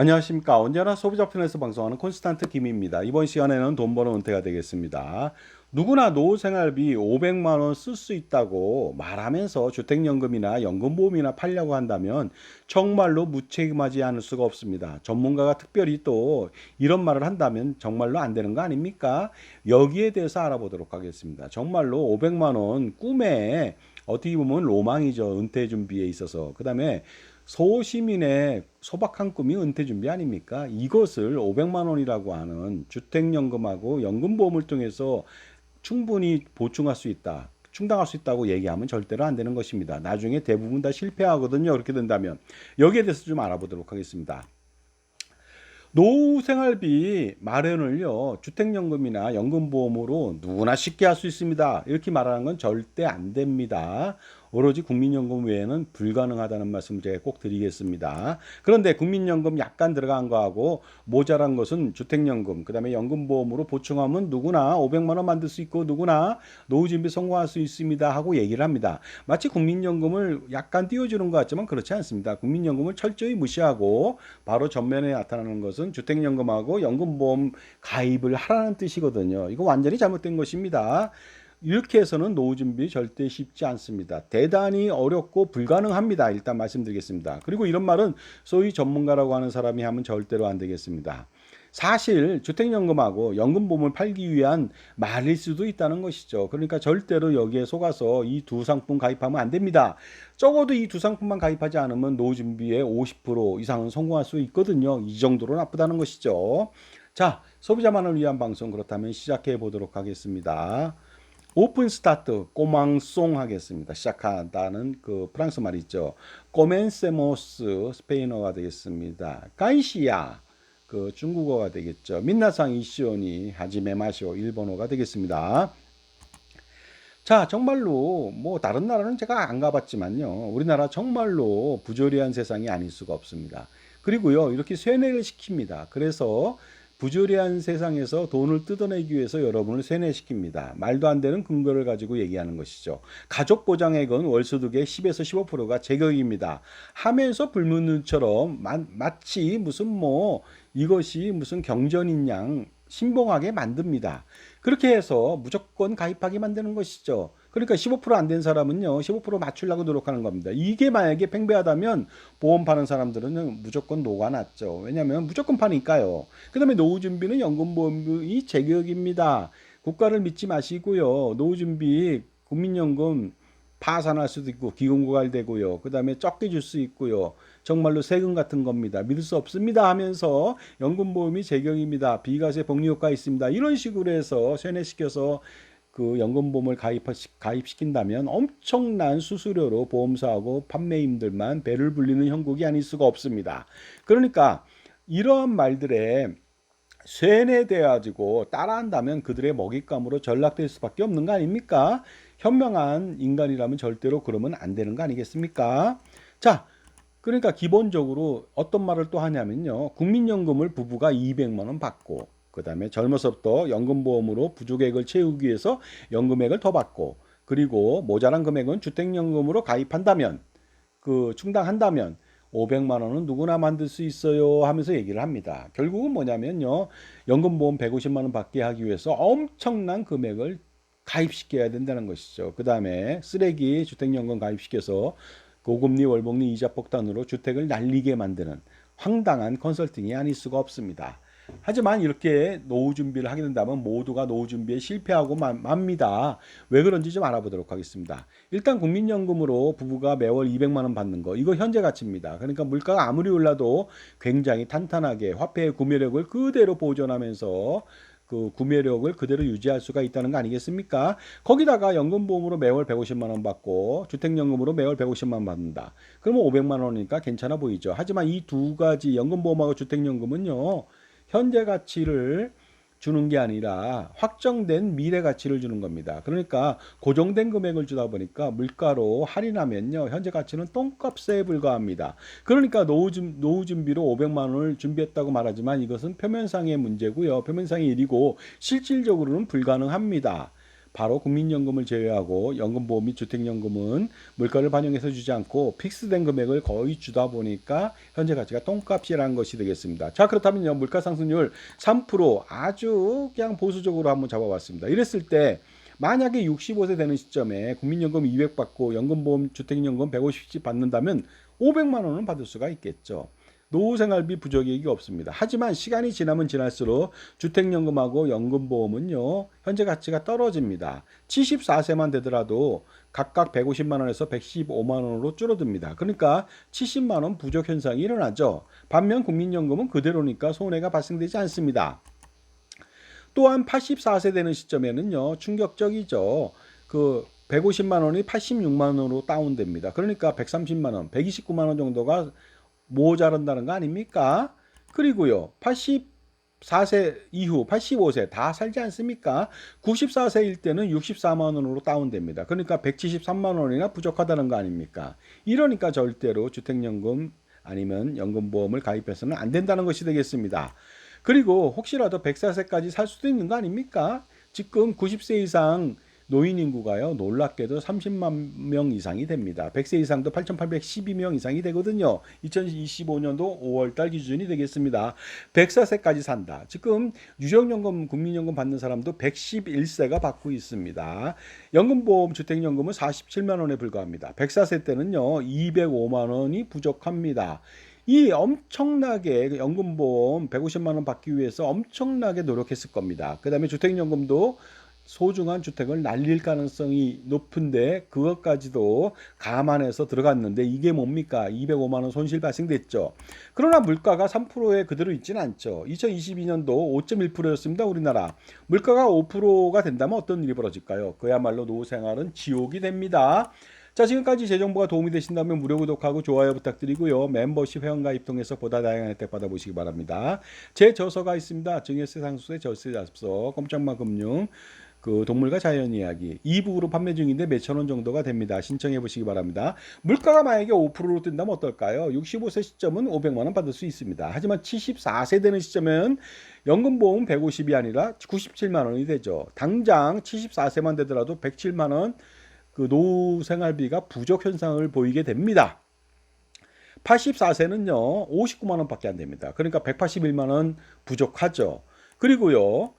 안녕하십니까. 언제나 소비자 편에서 방송하는 콘스탄트 김입니다. 이번 시간에는 돈 버는 은퇴가 되겠습니다. 누구나 노후 생활비 500만 원 쓸 수 있다고 말하면서 주택연금이나 연금보험이나 팔려고 한다면 정말로 무책임하지 않을 수가 없습니다. 전문가가 특별히 또 이런 말을 한다면 정말로 안 되는 거 아닙니까? 여기에 대해서 알아보도록 하겠습니다. 정말로 500만 원 꿈에 어떻게 보면 로망이죠. 은퇴 준비에 있어서. 그 다음에 소시민의 소박한 꿈이 은퇴 준비 아닙니까? 이것을 500만 원이라고 하는 주택연금하고 연금보험을 통해서 충분히 보충할 수 있다. 충당할 수 있다고 얘기하면 절대로 안 되는 것입니다. 나중에 대부분 다 실패하거든요. 그렇게 된다면 여기에 대해서 좀 알아보도록 하겠습니다. 노후 생활비 마련을요 주택연금이나 연금보험으로 누구나 쉽게 할 수 있습니다 이렇게 말하는 건 절대 안 됩니다 오로지 국민연금 외에는 불가능하다는 말씀 제가 꼭 드리겠습니다 그런데 국민연금 약간 들어간 거하고 모자란 것은 주택연금 그 다음에 연금보험으로 보충하면 누구나 500만 원 만들 수 있고 누구나 노후준비 성공할 수 있습니다 하고 얘기를 합니다 마치 국민연금을 약간 띄워주는 것 같지만 그렇지 않습니다 국민연금을 철저히 무시하고 바로 전면에 나타나는 것은 주택연금하고 연금보험 가입을 하라는 뜻이거든요. 이거 완전히 잘못된 것입니다. 이렇게 해서는 노후 준비 절대 쉽지 않습니다. 대단히 어렵고 불가능합니다. 일단 말씀드리겠습니다. 그리고 이런 말은 소위 전문가라고 하는 사람이 하면 절대로 안 되겠습니다. 사실 주택연금하고 연금보험을 팔기 위한 말일 수도 있다는 것이죠. 그러니까 절대로 여기에 속아서 이 두 상품 가입하면 안 됩니다. 적어도 이 두 상품만 가입하지 않으면 노준비의 50% 이상은 성공할 수 있거든요. 이 정도로 나쁘다는 것이죠. 자, 소비자만을 위한 방송 그렇다면 시작해 보도록 하겠습니다. 오픈 스타트 꼬망송 하겠습니다. 시작한다는 그 프랑스 말 있죠. 꼬멘세모스 스페인어가 되겠습니다. 간시야 그 중국어가 되겠죠. 민나상 이시오니 하지메 마시오 일본어가 되겠습니다. 자, 정말로 뭐 다른 나라는 제가 안 가봤지만요. 우리나라 정말로 부조리한 세상이 아닐 수가 없습니다. 그리고요, 이렇게 쇠뇌를 시킵니다. 그래서 부조리한 세상에서 돈을 뜯어내기 위해서 여러분을 세뇌시킵니다. 말도 안 되는 근거를 가지고 얘기하는 것이죠. 가족 보장액은 월소득의 10에서 15%가 제격입니다. 하면서 불문율처럼 마치 무슨 뭐 이것이 무슨 경전인 양 신봉하게 만듭니다. 그렇게 해서 무조건 가입하게 만드는 것이죠. 그러니까 15%안 된 사람은요, 15% 맞추려고 노력하는 겁니다. 이게 만약에 팽배하다면 보험 파는 사람들은 무조건 녹아났죠. 왜냐하면 무조건 파니까요. 그 다음에 노후 준비는 연금보험이 제격입니다. 국가를 믿지 마시고요. 노후 준비, 국민연금 파산할 수도 있고 기금 고갈되고요. 그 다음에 적게 줄 수 있고요. 정말로 세금 같은 겁니다. 믿을 수 없습니다 하면서 연금보험이 제격입니다. 비과세 복리효과 있습니다. 이런 식으로 해서 세뇌시켜서 그 연금보험을 가입, 가입시킨다면 엄청난 수수료로 보험사하고 판매임들만 배를 불리는 형국이 아닐 수가 없습니다. 그러니까 이러한 말들에 쇠뇌돼 가지고 따라한다면 그들의 먹잇감으로 전락될 수밖에 없는 거 아닙니까? 현명한 인간이라면 절대로 그러면 안 되는 거 아니겠습니까? 자, 그러니까 기본적으로 어떤 말을 또 하냐면요. 국민연금을 부부가 200만 원 받고 그 다음에 젊어서부터 연금보험으로 부족액을 채우기 위해서 연금액을 더 받고 그리고 모자란 금액은 주택연금으로 가입한다면 그 충당한다면 500만 원은 누구나 만들 수 있어요 하면서 얘기를 합니다. 결국은 뭐냐면요. 연금보험 150만 원 받게 하기 위해서 엄청난 금액을 가입시켜야 된다는 것이죠. 그 다음에 쓰레기 주택연금 가입시켜서 고금리 월복리 이자 폭탄으로 주택을 날리게 만드는 황당한 컨설팅이 아닐 수가 없습니다. 하지만 이렇게 노후 준비를 하게 된다면 모두가 노후 준비에 실패하고 맙니다. 왜 그런지 좀 알아보도록 하겠습니다. 일단 국민연금으로 부부가 매월 200만 원 받는 거 이거 현재 가치입니다. 그러니까 물가가 아무리 올라도 굉장히 탄탄하게 화폐의 구매력을 그대로 보존하면서 그 구매력을 그대로 유지할 수가 있다는 거 아니겠습니까? 거기다가 연금보험으로 매월 150만 원 받고 주택연금으로 매월 150만 원 받는다. 그러면 500만 원이니까 괜찮아 보이죠. 하지만 이 두 가지 연금보험하고 주택연금은요. 현재 가치를 주는 게 아니라 확정된 미래 가치를 주는 겁니다. 그러니까 고정된 금액을 주다 보니까 물가로 할인하면요. 현재 가치는 똥값에 불과합니다. 그러니까 노후, 준, 노후 준비로 500만 원을 준비했다고 말하지만 이것은 표면상의 문제고요. 표면상의 일이고 실질적으로는 불가능합니다. 바로 국민연금을 제외하고 연금보험 및 주택연금은 물가를 반영해서 주지 않고 픽스된 금액을 거의 주다 보니까 현재 가치가 똥값이라는 것이 되겠습니다. 자 그렇다면요 물가 상승률 3% 아주 그냥 보수적으로 한번 잡아봤습니다. 이랬을 때 만약에 65세 되는 시점에 국민연금 200 받고 연금보험 주택연금 150씩 받는다면 500만 원은 받을 수가 있겠죠. 노후 생활비 부족이익이 없습니다. 하지만 시간이 지나면 지날수록 주택연금하고 연금보험은요 현재 가치가 떨어집니다. 74세만 되더라도 각각 150만 원에서 115만 원으로 줄어듭니다. 그러니까 70만 원 부족 현상이 일어나죠. 반면 국민연금은 그대로니까 손해가 발생되지 않습니다. 또한 84세 되는 시점에는요 충격적이죠. 그 150만 원이 86만 원으로 다운됩니다. 그러니까 130만 원, 129만 원 정도가 모자란다는 거 아닙니까? 그리고요 84세 이후 85세 다 살지 않습니까? 94세일 때는 64만 원으로 다운됩니다. 그러니까 173만 원이나 부족하다는 거 아닙니까? 이러니까 절대로 주택연금 아니면 연금보험을 가입해서는 안 된다는 것이 되겠습니다. 그리고 혹시라도 104세까지 살 수도 있는 거 아닙니까? 지금 90세 이상 노인 인구가요 놀랍게도 30만 명 이상이 됩니다. 100세 이상도 8,812명 이상이 되거든요. 2025년도 5월달 기준이 되겠습니다. 104세까지 산다. 지금 유령연금, 국민연금 받는 사람도 111세가 받고 있습니다. 연금보험, 주택연금은 47만 원에 불과합니다. 104세 때는요 205만 원이 부족합니다. 이 엄청나게 연금보험 150만 원 받기 위해서 엄청나게 노력했을 겁니다. 그 다음에 주택연금도 소중한 주택을 날릴 가능성이 높은데 그것까지도 감안해서 들어갔는데 이게 뭡니까? 205만 원 손실 발생됐죠. 그러나 물가가 3%에 그대로 있지는 않죠. 2022년도 5.1%였습니다. 우리나라. 물가가 5%가 된다면 어떤 일이 벌어질까요? 그야말로 노후 생활은 지옥이 됩니다. 자 지금까지 제 정보가 도움이 되신다면 무료 구독하고 좋아요 부탁드리고요. 멤버십 회원가입 통해서 보다 다양한 혜택 받아보시기 바랍니다. 제 저서가 있습니다. 증여세 상수세 절세 잡서 꼼짝마 금융 그 동물과 자연 이야기 2부로 판매 중인데 몇천 원 정도가 됩니다. 신청해 보시기 바랍니다. 물가가 만약에 5%로 뜬다면 어떨까요? 65세 시점은 500만 원 받을 수 있습니다. 하지만 74세 되는 시점은 연금보험 150이 아니라 97만 원이 되죠. 당장 74세만 되더라도 107만 원 그 노후 생활비가 부족 현상을 보이게 됩니다. 84세는요, 59만 원 밖에 안 됩니다. 그러니까 181만 원 부족하죠. 그리고요,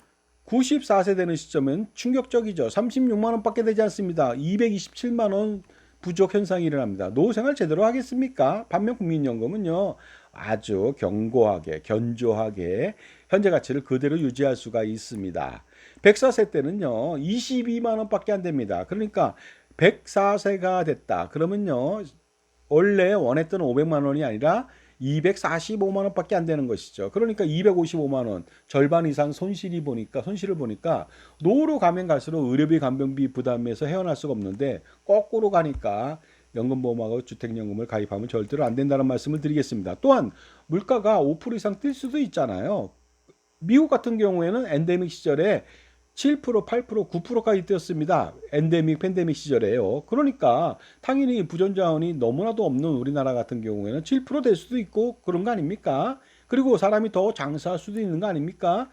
94세 되는 시점은 충격적이죠. 36만 원밖에 되지 않습니다. 227만 원 부족 현상이 일어납니다. 노후 생활 제대로 하겠습니까? 반면 국민연금은요. 아주 견고하게 견조하게 현재 가치를 그대로 유지할 수가 있습니다. 104세 때는요. 22만 원밖에 안 됩니다. 그러니까 104세가 됐다. 그러면요. 원래 원했던 500만 원이 아니라 245만 원밖에 안 되는 것이죠. 그러니까 255만 원 절반 이상 손실이 보니까 손실을 보니까 노후로 가면 갈수록 의료비 간병비 부담에서 헤어날 수가 없는데 거꾸로 가니까 연금보험하고 주택연금을 가입하면 절대로 안 된다는 말씀을 드리겠습니다. 또한 물가가 5% 이상 뛸 수도 있잖아요. 미국 같은 경우에는 엔데믹 시절에 7%, 8%, 9%까지 뛰었습니다. 엔데믹, 팬데믹 시절에요. 그러니까 당연히 부전자원이 너무나도 없는 우리나라 같은 경우에는 7%될 수도 있고 그런 거 아닙니까? 그리고 사람이 더 장사할 수도 있는 거 아닙니까?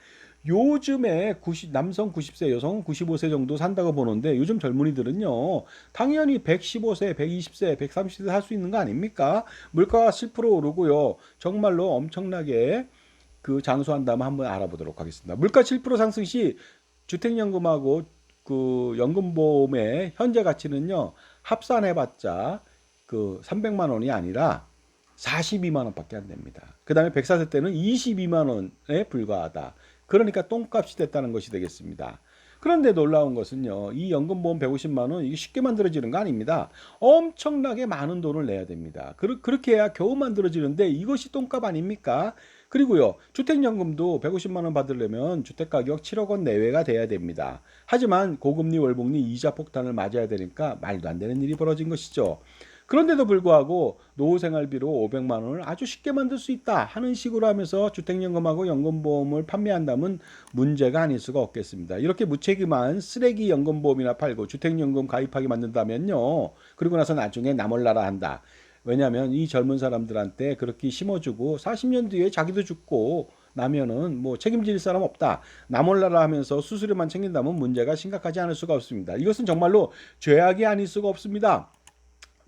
요즘에 90, 남성 90세, 여성 95세 정도 산다고 보는데 요즘 젊은이들은요, 당연히 115세, 120세, 130세 살 수 있는 거 아닙니까? 물가가 7% 오르고요. 정말로 엄청나게 그 장수한다면 한번 알아보도록 하겠습니다. 물가 7% 상승 시 주택연금하고 그 연금보험의 현재 가치는요 합산해봤자 그 300만 원이 아니라 42만 원밖에 안 됩니다. 그 다음에 104세 때는 22만 원에 불과하다. 그러니까 똥값이 됐다는 것이 되겠습니다. 그런데 놀라운 것은요, 이 연금보험 150만 원 이게 쉽게 만들어지는 거 아닙니다. 엄청나게 많은 돈을 내야 됩니다. 그, 그렇게 해야 겨우 만들어지는데 이것이 똥값 아닙니까? 그리고요, 주택연금도 150만 원 받으려면 주택가격 7억 원 내외가 돼야 됩니다. 하지만 고금리 월복리 이자 폭탄을 맞아야 되니까 말도 안 되는 일이 벌어진 것이죠. 그런데도 불구하고 노후 생활비로 500만 원을 아주 쉽게 만들 수 있다 하는 식으로 하면서 주택연금하고 연금보험을 판매한다면 문제가 아닐 수가 없겠습니다. 이렇게 무책임한 쓰레기 연금보험이나 팔고 주택연금 가입하게 만든다면요. 그리고 나서 나중에 나몰라라 한다. 왜냐하면 이 젊은 사람들한테 그렇게 심어주고 40년 뒤에 자기도 죽고 나면은 뭐 책임질 사람 없다. 나 몰라라 하면서 수수료만 챙긴다면 문제가 심각하지 않을 수가 없습니다. 이것은 정말로 죄악이 아닐 수가 없습니다.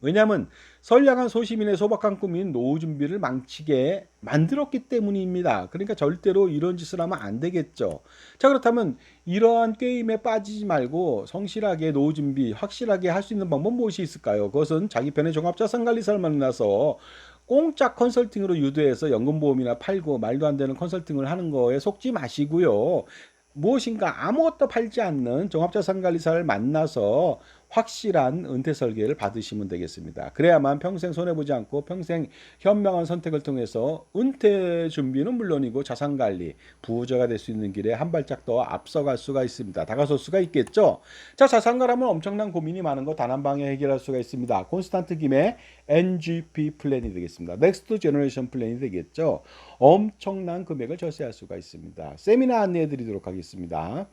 왜냐하면 선량한 소시민의 소박한 꿈인 노후 준비를 망치게 만들었기 때문입니다. 그러니까 절대로 이런 짓을 하면 안 되겠죠. 자 그렇다면 이러한 게임에 빠지지 말고 성실하게 노후 준비 확실하게 할 수 있는 방법 무엇이 있을까요? 그것은 자기 편의 종합자산관리사를 만나서 공짜 컨설팅으로 유도해서 연금보험이나 팔고 말도 안 되는 컨설팅을 하는 거에 속지 마시고요. 무엇인가 아무것도 팔지 않는 종합자산관리사를 만나서 확실한 은퇴 설계를 받으시면 되겠습니다. 그래야만 평생 손해보지 않고 평생 현명한 선택을 통해서 은퇴 준비는 물론이고 자산 관리, 부자가 될 수 있는 길에 한 발짝 더 앞서갈 수가 있습니다. 다가설 수가 있겠죠. 자, 자산가라면 엄청난 고민이 많은 거 단 한 방에 해결할 수가 있습니다. 콘스탄트 김의 NGP 플랜이 되겠습니다. 넥스트 제너레이션 플랜이 되겠죠. 엄청난 금액을 절세할 수가 있습니다. 세미나 안내해 드리도록 하겠습니다.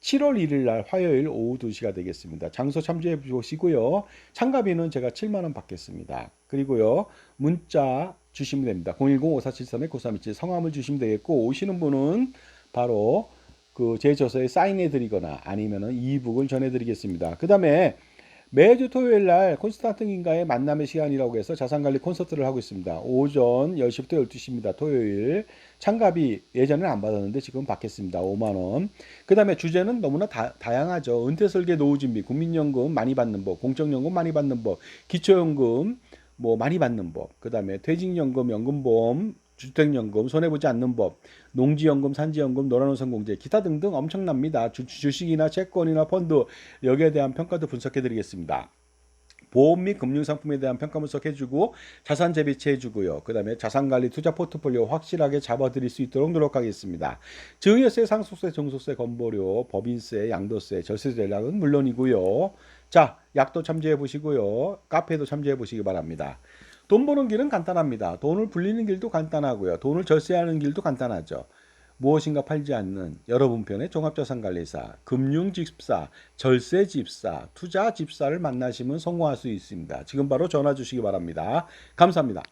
7월 1일 날 화요일 오후 2시가 되겠습니다. 장소 참조해 보시고요. 참가비는 제가 7만 원 받겠습니다. 그리고요. 문자 주시면 됩니다. 010-5473-9327 성함을 주시면 되겠고 오시는 분은 바로 그 제 저서에 사인해 드리거나 아니면은 이북을 전해 드리겠습니다. 그 다음에 매주 토요일 날 콘스탄트인가의 만남의 시간이라고 해서 자산관리 콘서트를 하고 있습니다. 오전 10시부터 12시입니다. 토요일. 참가비 예전에는 안 받았는데 지금 받겠습니다. 5만 원. 그 다음에 주제는 너무나 다, 다양하죠. 은퇴 설계 노후 준비, 국민연금 많이 받는 법, 공적연금 많이 받는 법, 기초연금 뭐 많이 받는 법, 그 다음에 퇴직연금, 연금보험, 주택연금, 손해보지 않는 법, 농지연금, 산지연금, 노란노선공제, 기타 등등 엄청납니다. 주, 주식이나 채권이나 펀드 여기에 대한 평가도 분석해드리겠습니다. 보험 및 금융상품에 대한 평가 분석해주고 자산 재배치해주고요. 그 다음에 자산관리 투자 포트폴리오 확실하게 잡아드릴 수 있도록 노력하겠습니다. 증여세, 상속세, 종소세, 건보료, 법인세, 양도세, 절세 전략은 물론이고요. 자, 약도 참조해 보시고요. 카페도 참조해 보시기 바랍니다. 돈 버는 길은 간단합니다. 돈을 불리는 길도 간단하고요. 돈을 절세하는 길도 간단하죠. 무엇인가 팔지 않는 여러분 편의 종합자산관리사, 금융집사, 절세집사, 투자집사를 만나시면 성공할 수 있습니다. 지금 바로 전화 주시기 바랍니다. 감사합니다.